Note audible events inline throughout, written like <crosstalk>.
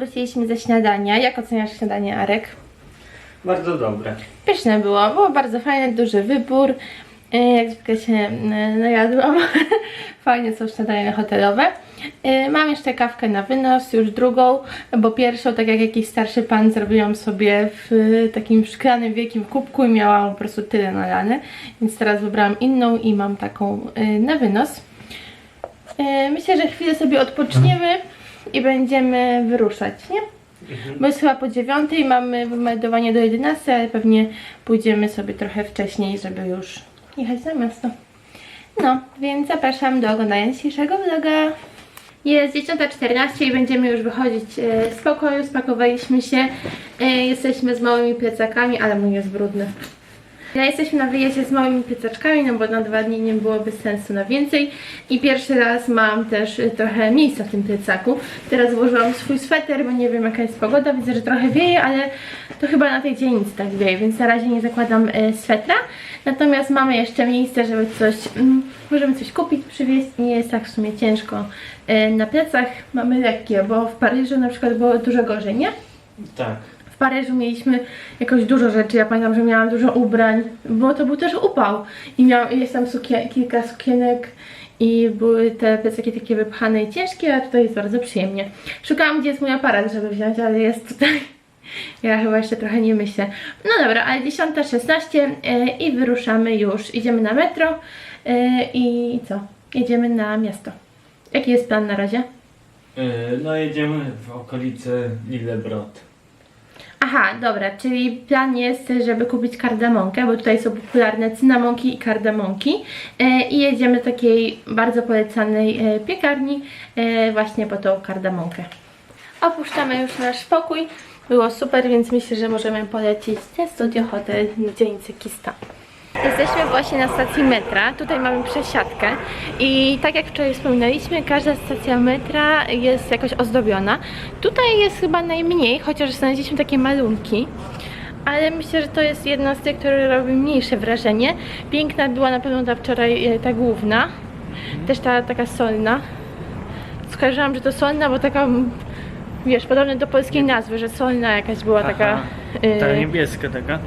wróciliśmy ze śniadania. Jak oceniasz śniadanie, Arek? Bardzo dobre. Pyszne było, było bardzo fajne, duży wybór. E, Jak zwykle się e, najadłam. <laughs> Fajnie są śniadania hotelowe. E, Mam jeszcze kawkę na wynos, już drugą, bo pierwszą, tak jak jakiś starszy pan, zrobiłam sobie w takim szklanym wielkim kubku i miałam po prostu tyle nalane. Więc teraz wybrałam inną i mam taką na wynos. Myślę, że chwilę sobie odpoczniemy i będziemy wyruszać, nie? Bo jest chyba po dziewiątej, mamy wymeldowanie do 11, ale pewnie pójdziemy sobie trochę wcześniej, żeby już jechać na miasto. No, więc zapraszam do oglądania dzisiejszego vloga. Jest 10.14 i będziemy już wychodzić e, z pokoju, spakowaliśmy się. E, Jesteśmy z małymi plecakami, ale mój jest brudny. Ja jesteśmy na wyjeździe z małymi piecaczkami, no bo na dwa dni nie byłoby sensu na więcej. I pierwszy raz mam też y, trochę miejsca w tym plecaku. Teraz włożyłam swój sweter, bo nie wiem jaka jest pogoda, widzę, że trochę wieje, ale to chyba na tej dzielnicy tak wieje, więc na razie nie zakładam y, swetra. Natomiast mamy jeszcze miejsce, żeby coś, mm, możemy coś kupić, przywieźć nie jest tak w sumie ciężko. Y, na plecach mamy lekkie, bo w Paryżu na przykład było dużo gorzej, nie? Tak. Paryżu mieliśmy jakoś dużo rzeczy. Ja pamiętam, że miałam dużo ubrań, bo to był też upał. I miał, jest tam sukien, kilka sukienek i były te plecaki takie wypchane i ciężkie, a tutaj jest bardzo przyjemnie. Szukałam, gdzie jest mój aparat, żeby wziąć, ale jest tutaj. <laughs> Ja chyba jeszcze trochę nie myślę. No dobra, ale 10.16 e, i wyruszamy już. Idziemy na metro e, i co? Jedziemy na miasto. Jaki jest plan na razie? Yy, no jedziemy w okolice Lillebrod. Aha, dobra, czyli plan jest, żeby kupić kardamonkę, bo tutaj są popularne cynamonki i kardamonki e, i jedziemy do takiej bardzo polecanej e, piekarni e, właśnie po tą kardamonkę. Opuszczamy już nasz pokój, było super, więc myślę, że możemy polecić na Studio Hotel w dzielnicy Kista. Jesteśmy właśnie na stacji metra. Tutaj mamy przesiadkę i tak jak wczoraj wspominaliśmy, każda stacja metra jest jakoś ozdobiona. Tutaj jest chyba najmniej, chociaż znaleźliśmy takie malunki. Ale myślę, że to jest jedna z tych, które robi mniejsze wrażenie. Piękna była na pewno ta wczoraj e, ta główna. Też ta taka solna. Skojarzyłam, że to solna, bo taka, wiesz, podobne do polskiej nazwy, że solna jakaś była taka... Ta e, niebieska taka.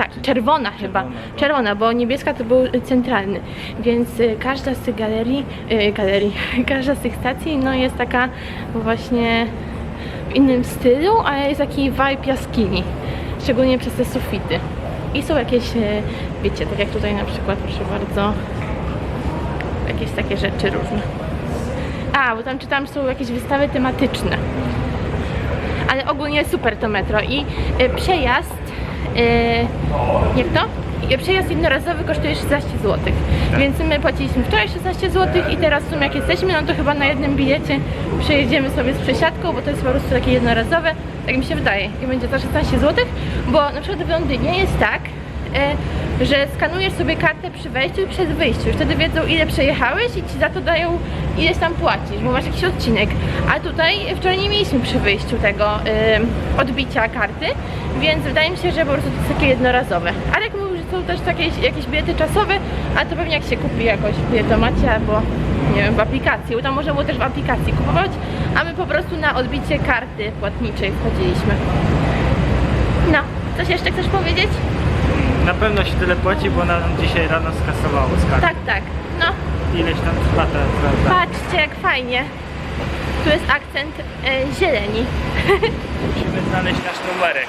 Tak, czerwona chyba. Czerwona, bo niebieska to był centralny. Więc y, każda z tych galerii, y, galerii, <laughs> każda z tych stacji no jest taka właśnie w innym stylu, ale jest taki vibe jaskini. Szczególnie przez te sufity. I są jakieś, y, wiecie, tak jak tutaj na przykład, proszę bardzo, jakieś takie rzeczy różne. A, bo tam czytałam, że są jakieś wystawy tematyczne ale ogólnie super to metro i przejazd, y, jak to? Przejazd jednorazowy kosztuje 16 zł, więc my płaciliśmy wczoraj 16 zł i teraz w sumie jak jesteśmy, no to chyba na jednym bilecie przejedziemy sobie z przesiadką, bo to jest po prostu takie jednorazowe, tak mi się wydaje. I będzie to 16 zł, bo na przykład w Londynie jest tak, że skanujesz sobie kartę przy wejściu i przed wyjściu. Wtedy wiedzą ile przejechałeś i ci za to dają ileś tam płacisz, bo masz jakiś odcinek. A tutaj wczoraj nie mieliśmy przy wyjściu tego e, odbicia karty, więc wydaje mi się, że po prostu to jest takie jednorazowe. Arek mówił, że są też takie jakieś bilety czasowe, a to pewnie jak się kupi jakoś w biletomacie albo nie wiem, w aplikacji, bo tam można było też w aplikacji kupować, a my po prostu na odbicie karty płatniczej wchodziliśmy. No, coś jeszcze chcesz powiedzieć? Na pewno się tyle płaci, bo nam dzisiaj rano skasowało z karty. Tak, tak. No, Ileś tam trwa ta prawda? patrzcie jak fajnie. Tu jest akcent e, zieleni. <laughs> Musimy znaleźć nasz numerek.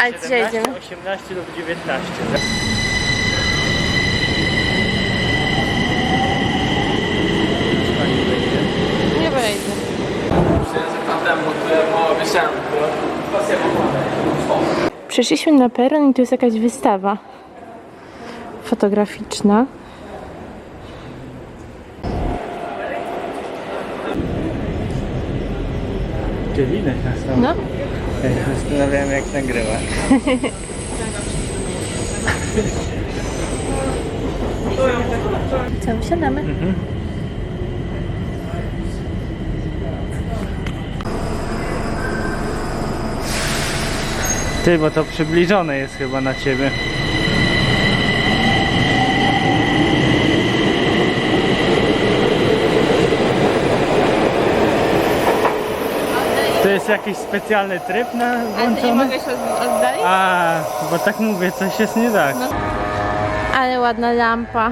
Ale gdzie 17, jedziemy? 18 lub 19. Nie wejdę. Przyszliśmy na peron i tu jest jakaś wystawa fotograficzna. Nas tam. No, zastanawiałem jak nagrywa. co, wsiadamy? Ty, bo to przybliżone jest chyba na ciebie. jest jakiś specjalny tryb na Ale ty nie włączony? mogę się od- oddalić? A, bo tak mówię, coś jest nie tak. No. Ale ładna lampa.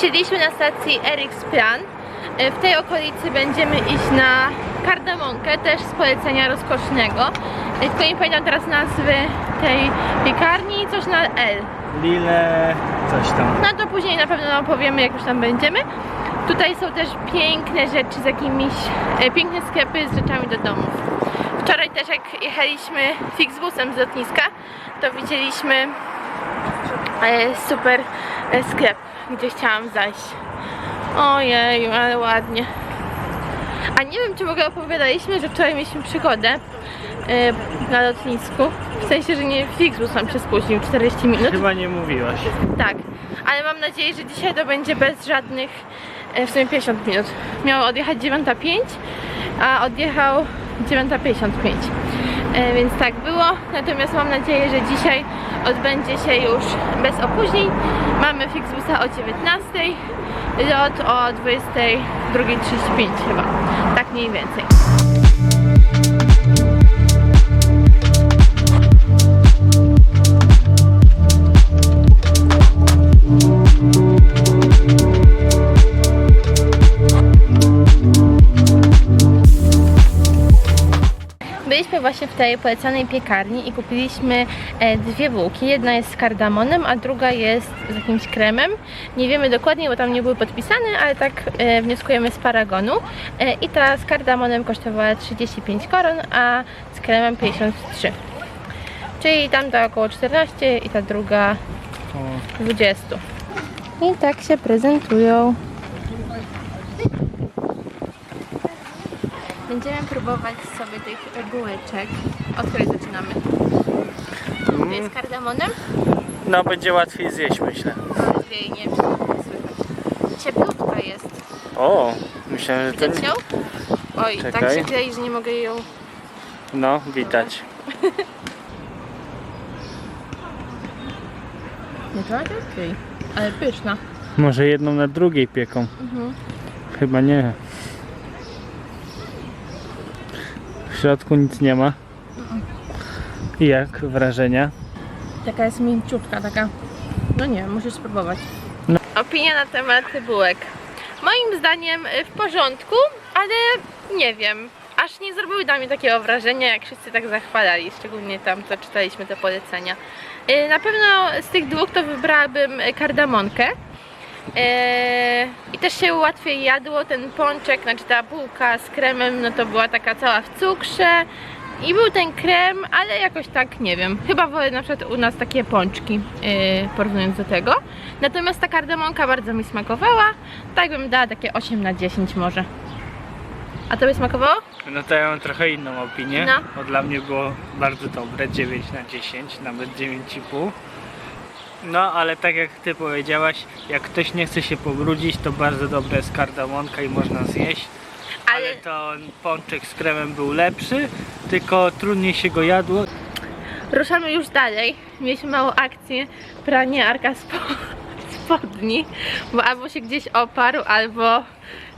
Wysiedliśmy na stacji Eriksplan. E, W tej okolicy będziemy iść na kardamonkę, też z polecenia rozkosznego. E, Tylko nie pamiętam teraz nazwy tej piekarni, coś na L. Lile, coś tam. No to później na pewno wam powiemy, jak już tam będziemy. Tutaj są też piękne rzeczy z jakimiś, e, piękne sklepy z rzeczami do domów. Wczoraj też jak jechaliśmy Flixbusem z lotniska, to widzieliśmy e, super sklep, gdzie chciałam zajść. Ojej, ale ładnie. A nie wiem, czy w ogóle opowiadaliśmy, że wczoraj mieliśmy przygodę e, na lotnisku. W sensie, że nie Flixbus nam się spóźnił 40 minut. Chyba nie mówiłaś. Tak, ale mam nadzieję, że dzisiaj to będzie bez żadnych, e, w sumie 50 minut. Miał odjechać 9.05, a odjechał 9.55. E, Więc tak było, natomiast mam nadzieję, że dzisiaj odbędzie się już bez opóźnień. Mamy Flixbusa o 19.00, lot o 22.35 chyba, tak mniej więcej. Byliśmy właśnie w tej polecanej piekarni i kupiliśmy e, dwie bułki. Jedna jest z kardamonem, a druga jest z jakimś kremem. Nie wiemy dokładnie, bo tam nie były podpisane, ale tak e, wnioskujemy z paragonu. E, I ta z kardamonem kosztowała 35 koron, a z kremem 53. Czyli tamta około 14 i ta druga O, 20. I tak się prezentują. Będziemy próbować sobie tych bułeczek. Od której zaczynamy? To jest kardamonem? no, będzie łatwiej zjeść, myślę. Jej, nie wiem, czy to słychać. Cieplutka jest. O, myślałem, że to Widać nie... ją? Oj, tak Czekaj. się klei, że nie mogę ją... No, widać. <laughs> Nie, jest klei. Ale pyszna. Może jedną na drugiej pieką. Mhm. Chyba nie. W środku nic nie ma. I jak wrażenia? Taka jest mięciutka, taka... No nie, musisz spróbować. No. Opinia na temat bułek. Moim zdaniem y, w porządku, ale nie wiem. Aż nie zrobiły na mnie takiego wrażenia, jak wszyscy tak zachwalali, szczególnie tam, co czytaliśmy te polecenia. Y, Na pewno z tych dwóch to wybrałabym y, kardamonkę. Eee, I też się łatwiej jadło ten pączek, znaczy ta bułka z kremem, no to była taka cała w cukrze i był ten krem, ale jakoś tak nie wiem. Chyba wolę na przykład u nas takie pączki yy, porównując do tego. Natomiast ta kardemonka bardzo mi smakowała. Tak bym dała takie 8 na 10 może. A tobie smakowało? No to ja mam trochę inną opinię. No. Bo dla mnie było bardzo dobre, 9 na 10, nawet 9,5. No, ale tak jak ty powiedziałaś, jak ktoś nie chce się pobrudzić, to bardzo dobra jest kardamonka i można zjeść. Ale, Ale to pączek z kremem był lepszy, tylko trudniej się go jadło. ruszamy już dalej. Mieliśmy małą akcję pranie Arka spo <laughs> spodni, bo albo się gdzieś oparł, albo,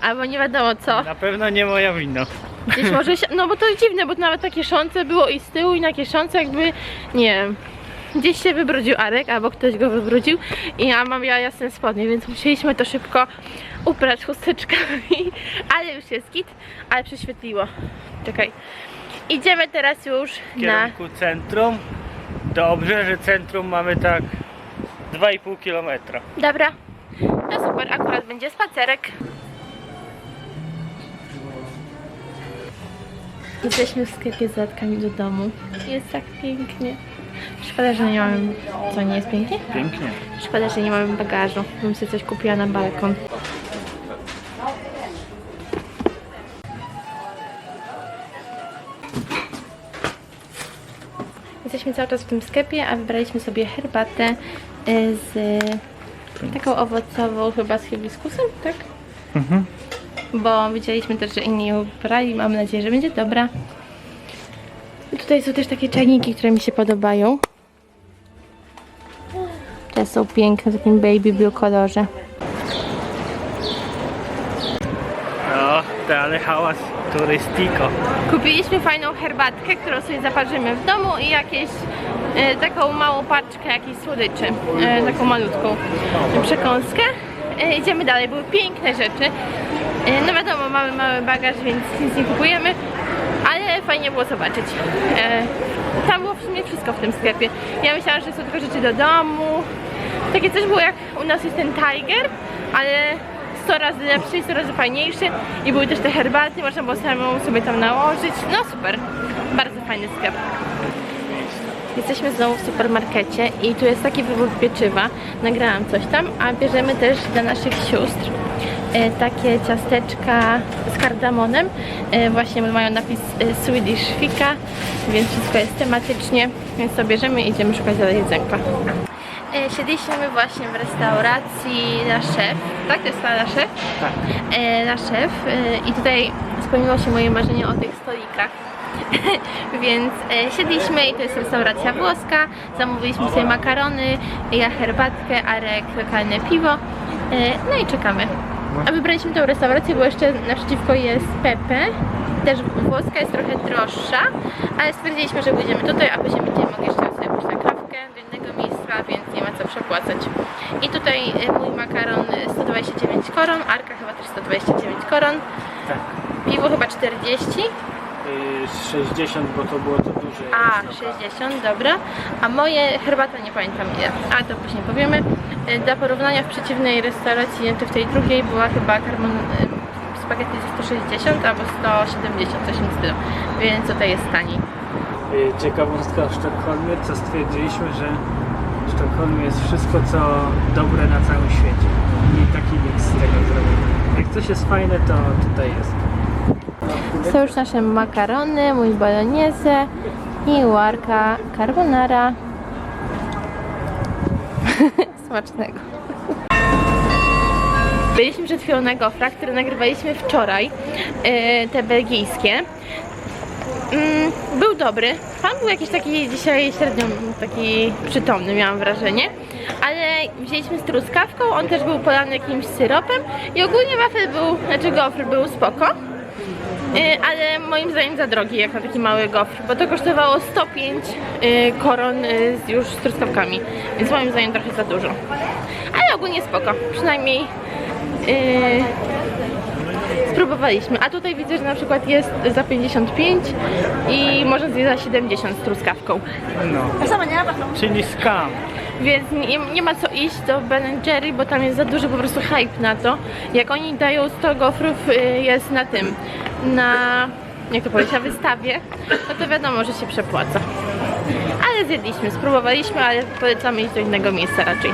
albo nie wiadomo co. Na pewno nie moja wina. Gdzieś może się, no bo to jest dziwne, bo to nawet takie kieszonce było i z tyłu i na kieszonce jakby, nie wiem, gdzieś się wybrudził Arek, albo ktoś go wybrudził i ja mam ja jasne spodnie, więc musieliśmy to szybko uprać chusteczkami, <laughs> ale już jest git, ale prześwietliło. Czekaj. Idziemy teraz już W na... kierunku centrum. Dobrze, że centrum mamy tak 2,5 km. Dobra, to super, akurat będzie spacerek. Jesteśmy w sklepie z dodatkami do domu. Jest tak pięknie. Szkoda, że nie mamy... Co, nie jest pięknie? Pięknie. Szkoda, że nie mamy bagażu. Bym sobie coś kupiła na balkon. Jesteśmy cały czas w tym sklepie, a wybraliśmy sobie herbatę y, z taką owocową, chyba z hibiskusem, tak? Mhm. Bo widzieliśmy też, że inni ją brali. Mam nadzieję, że będzie dobra. Tutaj są też takie czajniki, które mi się podobają. Te są piękne w takim baby blue kolorze. No, to ale hałas turystiko. Kupiliśmy fajną herbatkę, którą sobie zaparzymy w domu i jakieś e, taką małą paczkę jakiejś słodyczy, e, taką malutką przekąskę. E, idziemy dalej, były piękne rzeczy. E, no wiadomo, mamy mały bagaż, więc nic nie kupujemy, fajnie było zobaczyć. E, tam było w sumie wszystko w tym sklepie. Ja myślałam, że są tylko rzeczy do domu. Takie coś było jak u nas jest ten Tiger, ale 100 razy lepszy i 100 razy fajniejszy i były też te herbaty, można było samą sobie tam nałożyć. No super, bardzo fajny sklep. Jesteśmy znowu w supermarkecie i tu jest taki wybór pieczywa. Nagrałam coś tam, a bierzemy też dla naszych sióstr takie ciasteczka z kardamonem. E, właśnie mają napis e, Swedish Fika, więc wszystko jest tematycznie, więc to bierzemy i idziemy szukać dalej jedzonka. E, Siedliśmy właśnie w restauracji La Chef, tak? To jest La Chef? Tak. E, Chef e, i tutaj spełniło się moje marzenie o tych stolikach. <laughs> Więc e, siedliśmy i to jest restauracja włoska, zamówiliśmy sobie makarony, ja herbatkę, Arek lokalne piwo, e, no i czekamy. A wybraliśmy tę restaurację, bo jeszcze naprzeciwko jest Pepe, też włoska, jest trochę droższa, ale stwierdziliśmy, że pójdziemy tutaj, a później będziemy mogli jeszcze sobie pójść na kawkę do innego miejsca, więc nie ma co przepłacać. I tutaj e, mój makaron e, 129 koron, Arka chyba też 129 koron, Tak. piwo chyba 40, Y, 60, bo to było to duże. a jest 60, dobra, a moje herbata nie pamiętam ile, a to później powiemy. E, Dla porównania w przeciwnej restauracji, nie, w tej drugiej była chyba karmon, e, spaghetti za 160 albo 170, coś w stylu, więc tutaj jest taniej. Y, Ciekawostka o Sztokholmie, co stwierdziliśmy, że w Sztokholmie jest wszystko, co dobre na całym świecie. I taki miks z tego zrobimy. Jak coś jest fajne, to tutaj jest. Są już nasze makarony, mój bolognese i łarka carbonara. <laughs> Smacznego. Byliśmy przed chwilą na gofrach, które nagrywaliśmy wczoraj, e, te belgijskie. Mm, był dobry. Pan był jakiś taki dzisiaj średnio taki przytomny, miałam wrażenie. Ale wzięliśmy z truskawką, on też był polany jakimś syropem i ogólnie wafel był, znaczy gofr był spoko. Y, ale moim zdaniem za drogi jak na taki mały gofr, bo to kosztowało 105 y, koron y, z- już z truskawkami, więc moim zdaniem trochę za dużo. Ale ogólnie spoko, przynajmniej spróbowaliśmy. A tutaj widzę, że na przykład jest za 55 i można zjeść za 70 z truskawką. No. Czyli skam. Więc nie, nie ma co iść do Ben Jerry, bo tam jest za duży po prostu hype na to. Jak oni dają 100 gofrów jest na tym, na jak to powiedzieć, na wystawie, no to wiadomo, że się przepłaca. Ale zjedliśmy, spróbowaliśmy, ale polecamy iść do innego miejsca raczej.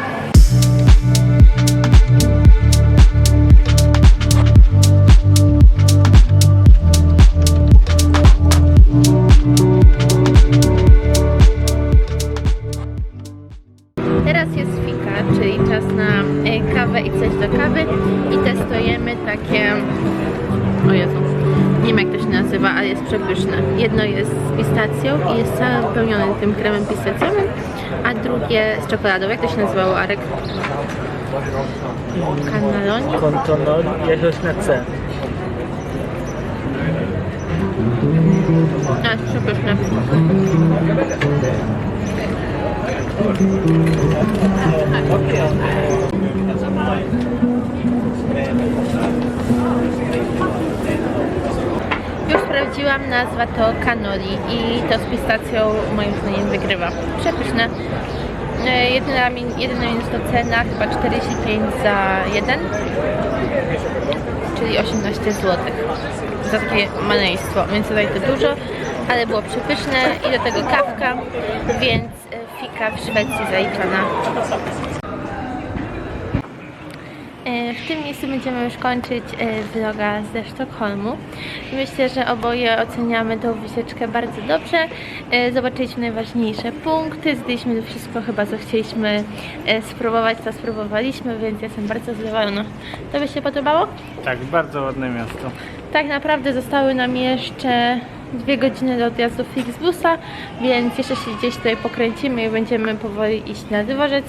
Drugie z czekoladą. Jak to się nazywało, Arek? Cannelloni? Kontonol, jakoś na C. A, przepyszne. Już sprawdziłam, nazwa to cannoli i to z pistacją moim zdaniem wygrywa. Przepyszne. E, Jedyna, jedyna minus to cena, chyba 45 za jeden, czyli 18 zł za takie maleństwo, więc tutaj to dużo, ale było przepyszne i do tego kawka, więc e, fika w Szwecji zaliczona. W tym miejscu będziemy już kończyć e, vloga ze Sztokholmu. Myślę, że oboje oceniamy tą wycieczkę bardzo dobrze. E, Zobaczyliśmy najważniejsze punkty, zdjęliśmy wszystko chyba, co chcieliśmy e, spróbować, to spróbowaliśmy, więc jestem bardzo zadowolona. To by się podobało? Tak, bardzo ładne miasto. Tak naprawdę zostały nam jeszcze dwie godziny do odjazdu Flixbusa, więc jeszcze się gdzieś tutaj pokręcimy i będziemy powoli iść na dworzec.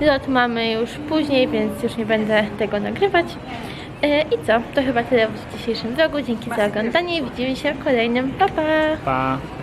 Lot mamy już później, więc już nie będę tego nagrywać. E, I co? To chyba tyle w dzisiejszym vlogu. Dzięki za oglądanie widzimy się w kolejnym. Pa, pa! Pa!